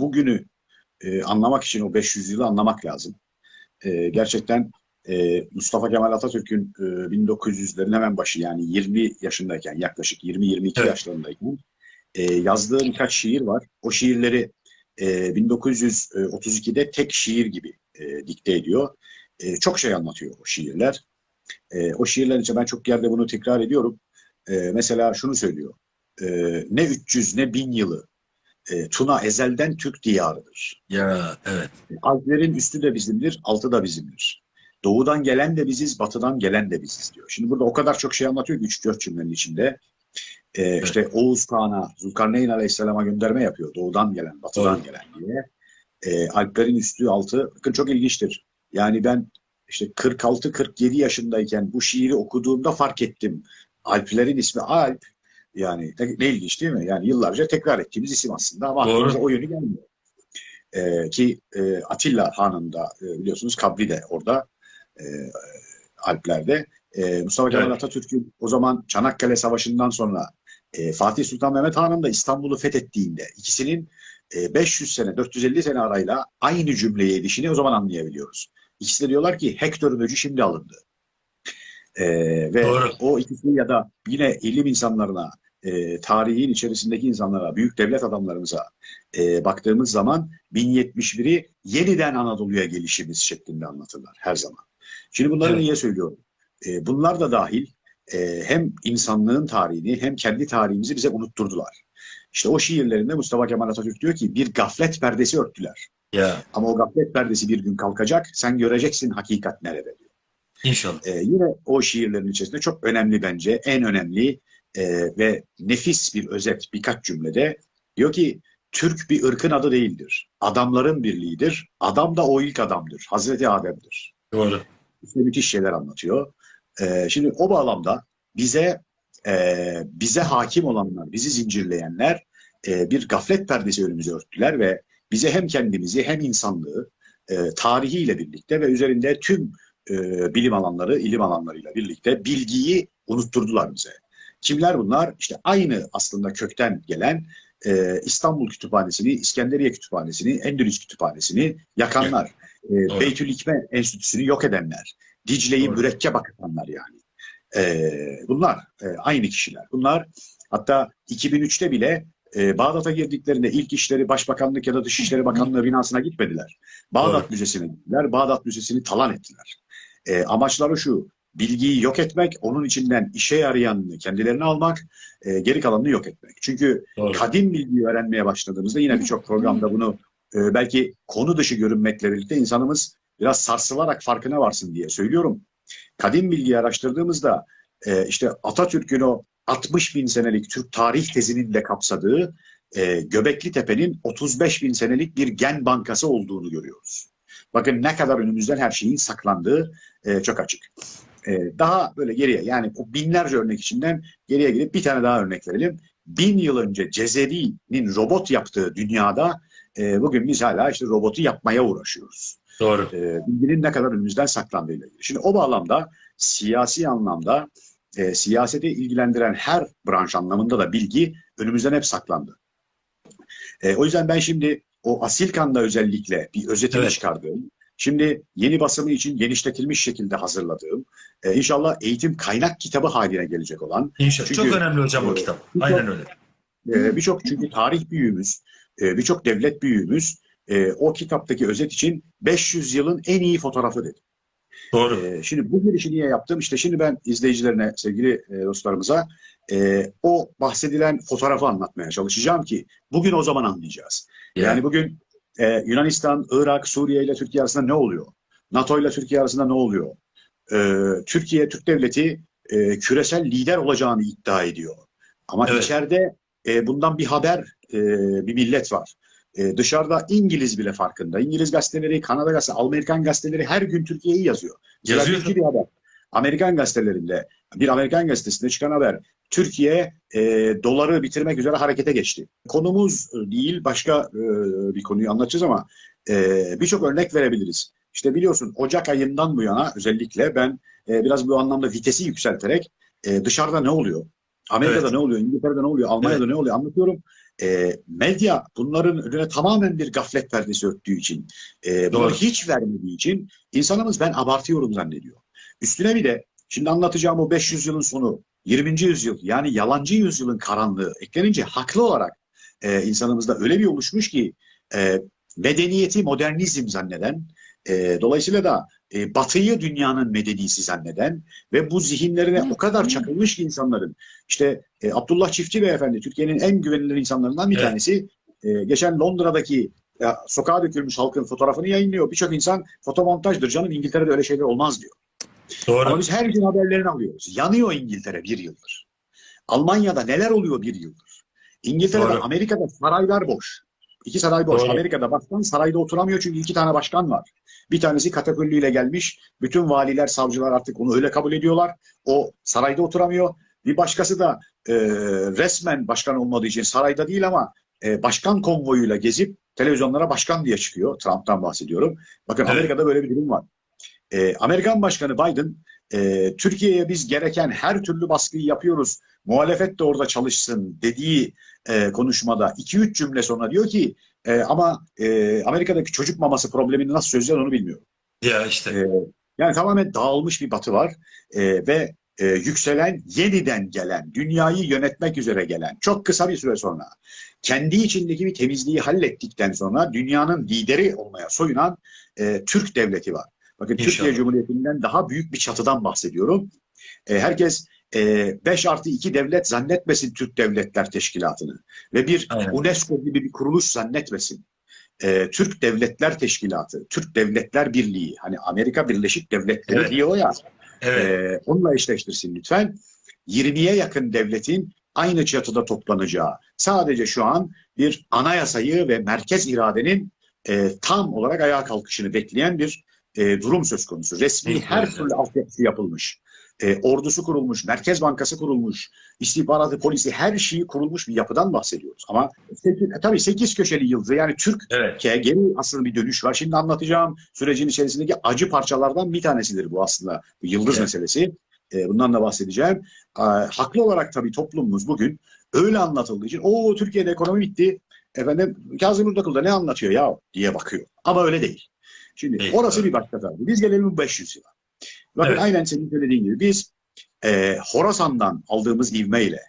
bugünü e, anlamak için o 500 yılı anlamak lazım. E, gerçekten e, Mustafa Kemal Atatürk'ün e, 1900'lerin hemen başı yani 20 yaşındayken yaklaşık 20-22 Evet. yaşlarındayken e, yazdığı birkaç şiir var. O şiirleri e, 1932'de tek şiir gibi e, dikte ediyor. E, çok şey anlatıyor o şiirler. E, o şiirler için ben çok yerde bunu tekrar ediyorum. E, mesela şunu söylüyor. E, ne 300 ne 1000 yılı e, Tuna ezelden Türk diyarıdır. Ya evet. Alplerin üstü de bizimdir, altı da bizimdir. Doğudan gelen de biziz, batıdan gelen de biziz diyor. Şimdi burada o kadar çok şey anlatıyor ki 3-4 cümlenin içinde. Ee, işte Oğuz Kağan'a, Zulkarneyn Aleyhisselam'a gönderme yapıyor. Doğudan gelen, batıdan Doğru. gelen diye. Ee, Alplerin üstü, altı. Bakın çok ilginçtir. Yani ben işte 46-47 yaşındayken bu şiiri okuduğumda fark ettim. Alplerin ismi Alp. Yani ne, ne ilginç değil mi? Yani yıllarca tekrar ettiğimiz isim aslında ama aklımıza o yönü gelmiyor. Ee, ki e, Atilla Han'ın da e, biliyorsunuz kabri de orada e, Alplerde. E, Mustafa Kemal Evet. Atatürk'ün o zaman Çanakkale Savaşı'ndan sonra e, Fatih Sultan Mehmet Han'ın da İstanbul'u fethettiğinde ikisinin e, 500 sene, 450 sene arayla aynı cümleye edişini o zaman anlayabiliyoruz. İkisi de diyorlar ki Hector'un öcü şimdi alındı. E, ve Doğru. o ikisi ya da yine ilim insanlarına, e, tarihin içerisindeki insanlara, büyük devlet adamlarımıza e, baktığımız zaman 1071'i yeniden Anadolu'ya gelişimiz şeklinde anlatırlar her zaman. Şimdi bunları Evet. niye söylüyorum? E, bunlar da dahil e, hem insanlığın tarihini hem kendi tarihimizi bize unutturdular. İşte o şiirlerinde Mustafa Kemal Atatürk diyor ki bir gaflet perdesi örttüler. Ya Ama o gaflet perdesi bir gün kalkacak, sen göreceksin hakikat nerede diyor. inşallah. E, yine o şiirlerin içerisinde çok önemli bence, en önemli e, ve nefis bir özet birkaç cümlede diyor ki Türk bir ırkın adı değildir. Adamların birliğidir. Adam da o ilk adamdır. Hazreti Adem'dir. Doğru. İşte müthiş şeyler anlatıyor. E, şimdi o bağlamda bize e, bize hakim olanlar, bizi zincirleyenler e, bir gaflet perdesi önümüze örttüler ve bize hem kendimizi hem insanlığı e, tarihiyle birlikte ve üzerinde tüm e, bilim alanları, ilim alanlarıyla birlikte bilgiyi unutturdular bize. Kimler bunlar? İşte aynı aslında kökten gelen e, İstanbul Kütüphanesi'ni, İskenderiye Kütüphanesi'ni, Endülüs Kütüphanesi'ni yakanlar. E, Doğru. Beytülhikme Enstitüsü'nü yok edenler. Dicle'yi mürekkep akıtanlar yani. E, bunlar e, aynı kişiler. Bunlar hatta 2003'te bile e, Bağdat'a girdiklerinde ilk işleri Başbakanlık ya da Dışişleri Bakanlığı binasına gitmediler. Bağdat Doğru. Müzesi'ne gittiler. Bağdat Müzesi'ni talan ettiler. E, amaçları şu, bilgiyi yok etmek, onun içinden işe yarayanını kendilerine almak, e, geri kalanını yok etmek. Çünkü Doğru. kadim bilgiyi öğrenmeye başladığımızda yine birçok programda bunu e, belki konu dışı görünmekle birlikte insanımız biraz sarsılarak farkına varsın diye söylüyorum. Kadim bilgiyi araştırdığımızda e, işte Atatürk'ün o 60 bin senelik Türk tarih tezinin de kapsadığı e, Göbekli Tepe'nin 35 bin senelik bir gen bankası olduğunu görüyoruz. Bakın ne kadar önümüzden her şeyin saklandığı e, çok açık. E, daha böyle geriye yani o binlerce örnek içinden geriye gidip bir tane daha örnek verelim. Bin yıl önce Cezeri'nin robot yaptığı dünyada e, bugün biz hala işte robotu yapmaya uğraşıyoruz. Doğru. E, bilginin ne kadar önümüzden saklandığıyla ilgili. Şimdi o bağlamda siyasi anlamda e, siyaseti ilgilendiren her branş anlamında da bilgi önümüzden hep saklandı. E, o yüzden ben şimdi o Asilkan'da özellikle bir özetini Evet. çıkardığım, şimdi yeni basımı için genişletilmiş şekilde hazırladığım, e, inşallah eğitim kaynak kitabı haline gelecek olan İnşallah. Çünkü- Çok önemli hocam o e, kitap. çok- Aynen öyle. ee, birçok çünkü tarih büyüğümüz, e, birçok devlet büyüğümüz e, o kitaptaki özet için 500 yılın en iyi fotoğrafı dedi. Doğru. E, şimdi bu girişi niye yaptım? İşte şimdi ben izleyicilerine, sevgili e, dostlarımıza e, o bahsedilen fotoğrafı anlatmaya çalışacağım ki bugün o zaman anlayacağız. Ya. Yani bugün e, Yunanistan, Irak, Suriye ile Türkiye arasında ne oluyor? NATO ile Türkiye arasında ne oluyor? E, Türkiye, Türk Devleti e, küresel lider olacağını iddia ediyor. Ama Evet. içeride e, bundan bir haber, e, bir millet var. E, dışarıda İngiliz bile farkında. İngiliz gazeteleri, Kanada gazeteleri, Amerikan gazeteleri her gün Türkiye'yi yazıyor. Yazıyor. Bir haber. Amerikan gazetelerinde, bir Amerikan gazetesinde çıkan haber. Türkiye e, doları bitirmek üzere harekete geçti. Konumuz e, değil, başka e, bir konuyu anlatacağız ama e, birçok örnek verebiliriz. İşte biliyorsun Ocak ayından bu yana özellikle ben e, biraz bu anlamda vitesi yükselterek e, dışarıda ne oluyor? Amerika'da Evet. ne oluyor, İngiltere'de ne oluyor, Almanya'da ne oluyor anlatıyorum. E, medya bunların önüne tamamen bir gaflet perdesi örttüğü için, e, bunları hiç vermediği için insanımız ben abartıyorum zannediyor. Üstüne bir de şimdi anlatacağım o 500 yılın sonu, 20. yüzyıl yani yalancı yüzyılın karanlığı eklenince haklı olarak e, insanımızda öyle bir oluşmuş ki e, medeniyeti modernizm zanneden, e, dolayısıyla da e, batıyı dünyanın medenisi zanneden ve bu zihinlerine o kadar çakılmış ki insanların. İşte e, Abdullah Çiftçi Beyefendi Türkiye'nin en güvenilir insanlarından bir Evet. tanesi. E, geçen Londra'daki ya, sokağa dökülmüş halkın fotoğrafını yayınlıyor. Birçok insan fotomontajdır canım İngiltere'de öyle şeyler olmaz diyor. Ama Doğru. biz her gün haberlerini alıyoruz. Yanıyor İngiltere bir yıldır. Almanya'da neler oluyor bir yıldır. İngiltere'de, Doğru. Amerika'da saraylar boş. İki saray boş. Doğru. Amerika'da başkan sarayda oturamıyor çünkü iki tane başkan var. Bir tanesi katakullüyle gelmiş. Bütün valiler, savcılar artık onu öyle kabul ediyorlar. O sarayda oturamıyor. Bir başkası da e, resmen başkan olmadığı için sarayda değil ama e, başkan konvoyuyla gezip televizyonlara başkan diye çıkıyor. Trump'tan bahsediyorum. Bakın Evet. Amerika'da böyle bir durum var. E, Amerikan Başkanı Biden e, Türkiye'ye biz gereken her türlü baskıyı yapıyoruz. Muhalefet de orada çalışsın dediği e, konuşmada 2-3 cümle sonra diyor ki e, ama e, Amerika'daki çocuk maması problemini nasıl çözeceğiz onu bilmiyorum. Ya işte. E, yani tamamen dağılmış bir batı var E, ve e, yükselen, yeniden gelen, dünyayı yönetmek üzere gelen, çok kısa bir süre sonra kendi içindeki bir temizliği hallettikten sonra dünyanın lideri olmaya soyunan e, Türk devleti var. Bakın İnşallah. Türkiye Cumhuriyeti'nden daha büyük bir çatıdan bahsediyorum. E, herkes 5 artı 2 devlet zannetmesin Türk Devletler Teşkilatı'nı ve bir Aynen. UNESCO gibi bir kuruluş zannetmesin. E, Türk Devletler Teşkilatı, Türk Devletler Birliği, hani Amerika Birleşik Devletleri Evet. diyor ya, Evet. ee, onunla eşleştirsin lütfen. 20'ye yakın devletin aynı çatıda toplanacağı, sadece şu an bir anayasayı ve merkez iradenin e, tam olarak ayağa kalkışını bekleyen bir e, durum söz konusu. Resmi her evet. türlü altyapısı yapılmış. E, ordusu kurulmuş, Merkez Bankası kurulmuş, istihbaratı, polisi her şeyi kurulmuş bir yapıdan bahsediyoruz. Ama sekiz, tabii 8 köşeli yıldızı yani Türk Evet. geri aslında bir dönüş var. Şimdi anlatacağım sürecin içerisindeki acı parçalardan bir tanesidir bu aslında. Bu yıldız Evet. meselesi. Ee, bundan da bahsedeceğim. Ee, haklı olarak tabii toplumumuz bugün öyle anlatıldığı için o Türkiye'de ekonomi bitti. Efendim Kazım Urdakul ne anlatıyor ya diye bakıyor. Ama öyle değil. Şimdi Değil, orası bir başka tabii. Biz gelelim bu 500 yıla. Bakın Evet. aynen senin söylediğin gibi biz e, Horasan'dan aldığımız ivmeyle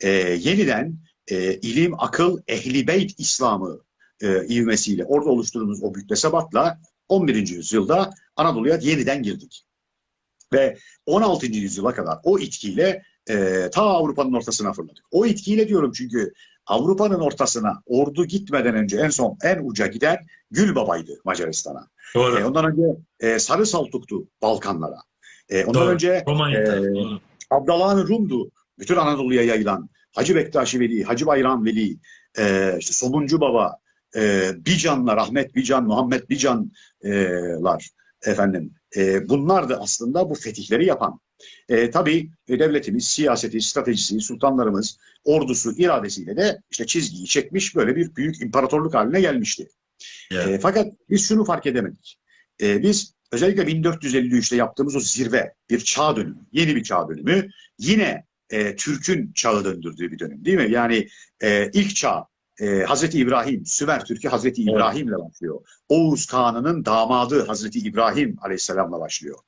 e, yeniden e, ilim, akıl, ehli beyt İslam'ı e, ivmesiyle orada oluşturduğumuz o müktesebatla 11. yüzyılda Anadolu'ya yeniden girdik. Ve 16. yüzyıla kadar o itkiyle e, ta Avrupa'nın ortasına fırladık. O itkiyle diyorum çünkü Avrupa'nın ortasına ordu gitmeden önce en son en uca giden Gülbaba'ydı Macaristan'a. E, Doğru. ondan önce e, Sarı Saltuk'tu Balkanlara. E, ondan Doğru. önce Doğru. Abdallah Rum'du. Bütün Anadolu'ya yayılan. Hacı Bektaşi Veli, Hacı Bayram Veli, e, işte Somuncu Baba, e, Bicanlar, Ahmet Bican, Muhammed Bicanlar efendim. E, bunlar da aslında bu fetihleri yapan. E, tabii e, devletimiz, siyaseti, stratejisi, sultanlarımız, ordusu, iradesiyle de işte çizgiyi çekmiş böyle bir büyük imparatorluk haline gelmişti. Ya. E, fakat biz şunu fark edemedik. E, biz özellikle 1453'te yaptığımız o zirve, bir çağ dönümü, yeni bir çağ dönümü, yine e, Türk'ün çağı döndürdüğü bir dönüm değil mi? Yani e, ilk çağ e, Hazreti İbrahim, Sümer Türk'ü Hazreti Evet. İbrahim'le başlıyor. Oğuz Kağan'ının damadı Hazreti İbrahim Aleyhisselam'la başlıyor.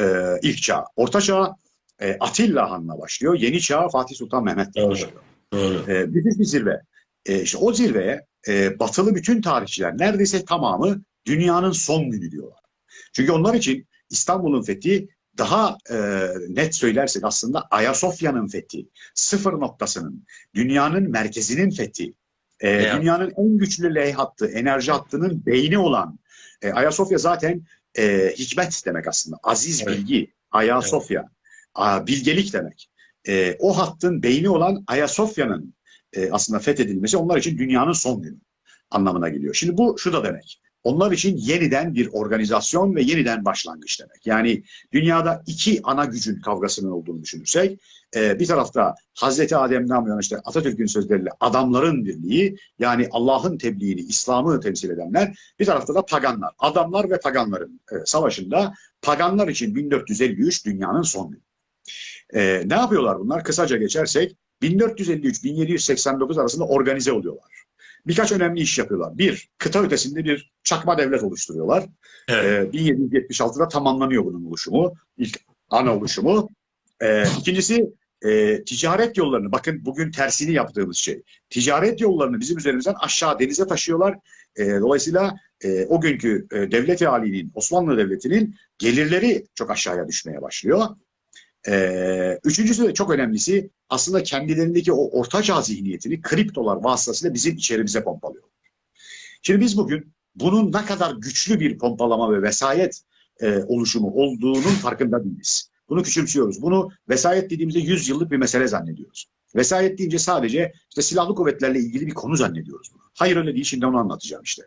E, ilk çağ. Orta çağ e, Atilla Han'la başlıyor. Yeni çağ Fatih Sultan Mehmet'le Doğru. başlıyor. Doğru. E, müthiş bir zirve. E, işte o zirveye e, batılı bütün tarihçiler neredeyse tamamı dünyanın son günü diyorlar. Çünkü onlar için İstanbul'un fethi daha e, net söylersek aslında Ayasofya'nın fethi, sıfır noktasının, dünyanın merkezinin fethi, e, Ya. dünyanın en güçlü leh hattı, enerji hattının beyni olan e, Ayasofya zaten e, hikmet demek aslında, aziz Evet. bilgi, Ayasofya, a, bilgelik demek. E, o hattın beyni olan Ayasofya'nın e, aslında fethedilmesi onlar için dünyanın son günü anlamına geliyor. Şimdi bu şu da demek. Onlar için yeniden bir organizasyon ve yeniden başlangıç demek. Yani dünyada iki ana gücün kavgasının olduğunu düşünürsek, e, bir tarafta Hazreti Adem'den bu yana işte Atatürk'ün sözleriyle adamların birliği, yani Allah'ın tebliğini, İslam'ı temsil edenler, bir tarafta da paganlar. Adamlar ve paganların e, savaşında paganlar için 1453 dünyanın son günü. E, ne yapıyorlar bunlar? Kısaca geçersek 1453-1789 arasında organize oluyorlar. Birkaç önemli iş yapıyorlar. Bir, kıta ötesinde bir çakma devlet oluşturuyorlar. Evet. Ee, 1776'da tamamlanıyor bunun oluşumu. İlk ana oluşumu. Ee, ikincisi e, ticaret yollarını, bakın bugün tersini yaptığımız şey. Ticaret yollarını bizim üzerimizden aşağı denize taşıyorlar. Ee, dolayısıyla e, o günkü e, devlet-i alinin, Osmanlı Devleti'nin gelirleri çok aşağıya düşmeye başlıyor. Ee, üçüncüsü de çok önemlisi aslında kendilerindeki o ortaçağ zihniyetini kriptolar vasıtasıyla bizim içerimize pompalıyor. Şimdi biz bugün bunun ne kadar güçlü bir pompalama ve vesayet e, oluşumu olduğunun farkında değiliz. Bunu küçümsüyoruz. Bunu vesayet dediğimizde 100 yıllık bir mesele zannediyoruz. Vesayet deyince sadece işte silahlı kuvvetlerle ilgili bir konu zannediyoruz bunu. Hayır öyle değil. Şimdi onu anlatacağım işte.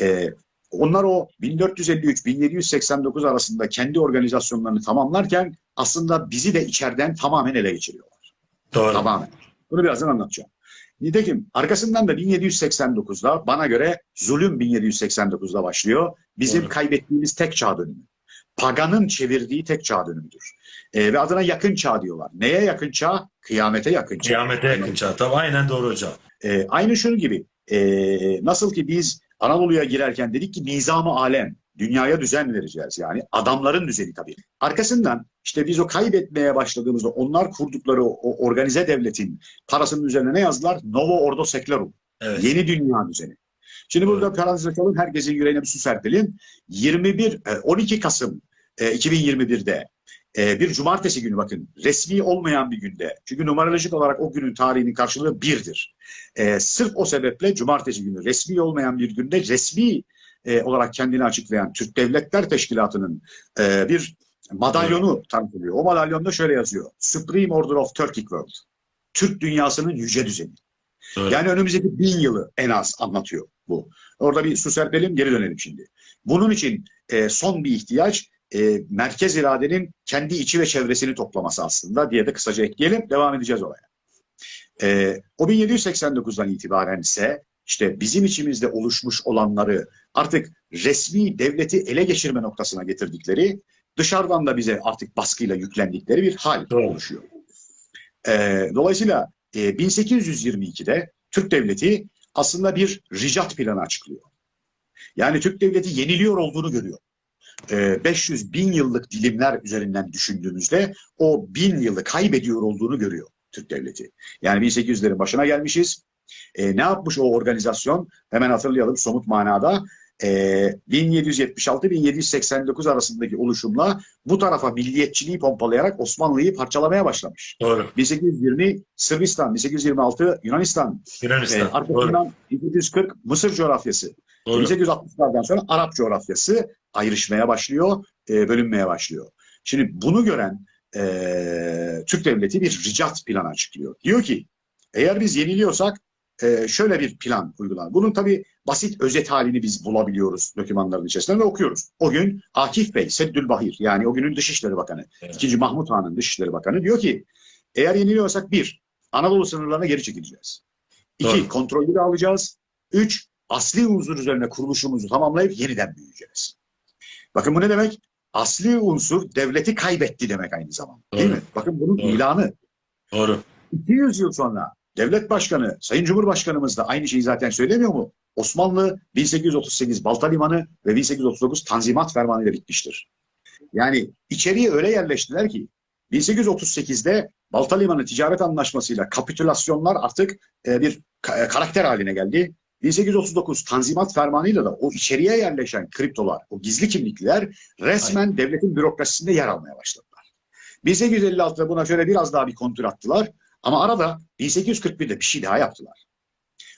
E, onlar o 1453-1789 arasında kendi organizasyonlarını tamamlarken aslında bizi de içeriden tamamen ele geçiriyorlar. Doğru. Tamamen. Bunu birazdan anlatacağım. Nitekim arkasından da 1789'da bana göre zulüm 1789'da başlıyor. Bizim Doğru. kaybettiğimiz tek çağ dönümü. Paganın çevirdiği tek çağ dönümüdür. Ee, ve adına yakın çağ diyorlar. Neye yakın çağ? Kıyamete yakın çağ. Kıyamete yakın çağ. Tabii aynen doğru hocam. Ee, aynı şunu gibi. ee, nasıl ki biz Anadolu'ya girerken dedik ki nizam-ı alem, dünyaya düzen vereceğiz yani. Adamların düzeni tabii. Arkasından işte biz o kaybetmeye başladığımızda onlar kurdukları o organize devletin parasının üzerine ne yazdılar? Novo Ordo Seclorum. Evet. Yeni dünya düzeni. Şimdi burada parantez açalım. Herkesin yüreğine bir su serpelim. 21, e, 12 Kasım e, 2021'de e, bir cumartesi günü bakın resmi olmayan bir günde. Çünkü numerolojik olarak o günün tarihinin karşılığı birdir. E, sırf o sebeple cumartesi günü resmi olmayan bir günde resmi e, olarak kendini açıklayan Türk Devletler Teşkilatı'nın e, bir madalyonu tanıtılıyor. O madalyonda şöyle yazıyor. Supreme Order of Turkic World. Türk dünyasının yüce düzeni. Doğru. Yani önümüzdeki bin yılı en az anlatıyor bu. Orada bir su serpelim geri dönelim şimdi. Bunun için e, son bir ihtiyaç e, merkez iradenin kendi içi ve çevresini toplaması aslında diye de kısaca ekleyelim. Devam edeceğiz oraya. E, o 1789'dan itibaren ise işte bizim içimizde oluşmuş olanları artık resmi devleti ele geçirme noktasına getirdikleri dışarıdan da bize artık baskıyla yüklendikleri bir hal Doğru. oluşuyor. E, dolayısıyla e, 1822'de Türk Devleti aslında bir ricat planı açıklıyor. Yani Türk Devleti yeniliyor olduğunu görüyor. E, 500 bin yıllık dilimler üzerinden düşündüğümüzde o bin yılı kaybediyor olduğunu görüyor Türk Devleti. Yani 1800'lerin başına gelmişiz. E, ne yapmış o organizasyon? Hemen hatırlayalım somut manada. E, 1776-1789 arasındaki oluşumla bu tarafa milliyetçiliği pompalayarak Osmanlı'yı parçalamaya başlamış. Doğru. 1820 Sırbistan, 1826 Yunanistan, e, Yunanistan. Doğru. arkasından 1840 Mısır coğrafyası, Doğru. 1860'lardan sonra Arap coğrafyası ayrışmaya başlıyor, e, bölünmeye başlıyor. Şimdi bunu gören e, Türk Devleti bir ricat planı açıklıyor. Diyor ki eğer biz yeniliyorsak e, şöyle bir plan uygulan. Bunun tabii basit özet halini biz bulabiliyoruz dokümanların içerisinde ve okuyoruz. O gün Akif Bey, Seddülbahir yani o günün Dışişleri Bakanı, Evet. İkinci Mahmut Han'ın Dışişleri Bakanı diyor ki eğer yeniliyorsak bir, Anadolu sınırlarına geri çekileceğiz. İki, Doğru. kontrolü de alacağız. Üç, asli unsur üzerine kuruluşumuzu tamamlayıp yeniden büyüyeceğiz. Bakın bu ne demek? Asli unsur devleti kaybetti demek aynı zamanda. Değil Doğru. mi? Bakın bunun Doğru. ilanı. Doğru. 200 yıl sonra devlet başkanı, Sayın Cumhurbaşkanımız da aynı şeyi zaten söylemiyor mu? Osmanlı 1838 Balta Limanı ve 1839 Tanzimat Fermanı ile bitmiştir. Yani içeriye öyle yerleştiler ki 1838'de Balta Limanı ticaret anlaşmasıyla kapitülasyonlar artık e, bir e, karakter haline geldi. 1839 Tanzimat Fermanı'yla da o içeriye yerleşen kriptolar, o gizli kimlikler resmen devletin bürokrasisinde yer almaya başladılar. 1856'da buna şöyle biraz daha bir kontür attılar. Ama arada 1841'de bir şey daha yaptılar.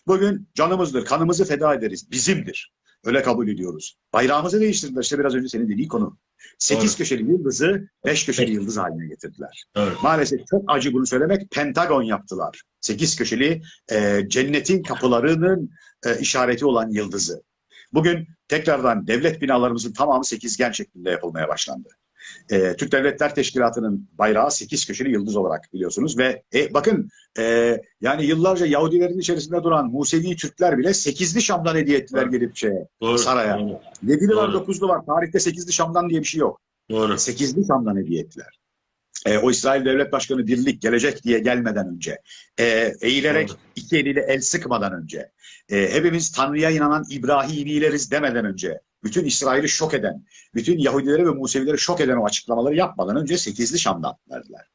Bugün canımızdır, kanımızı feda ederiz, bizimdir. Öyle kabul ediyoruz. Bayrağımızı değiştirdiler. İşte biraz önce senin dediğin konu. Sekiz Doğru. köşeli yıldızı beş köşeli yıldız haline getirdiler. Doğru. Maalesef çok acı bunu söylemek. Pentagon yaptılar. Sekiz köşeli e, cennetin kapılarının e, işareti olan yıldızı. Bugün tekrardan devlet binalarımızın tamamı sekizgen şeklinde yapılmaya başlandı. E, Türk Devletler Teşkilatı'nın bayrağı sekiz köşeli yıldız olarak biliyorsunuz ve e, bakın e, yani yıllarca Yahudilerin içerisinde duran Musevi Türkler bile sekizli Şam'dan hediye ettiler Evet. gelip şeye. Doğru. Saraya. Doğru. Yedili var dokuzlu var. Tarihte sekizli Şam'dan diye bir şey yok. Doğru. Sekizli Şam'dan hediye ettiler. E, o İsrail Devlet Başkanı dirlik gelecek diye gelmeden önce, e, eğilerek Doğru. iki eliyle el sıkmadan önce, e, hepimiz Tanrı'ya inanan İbrahimileriz demeden önce, bütün İsrail'i şok eden, bütün Yahudileri ve Musevileri şok eden o açıklamaları yapmadan önce sekizli Şam'dan verdiler.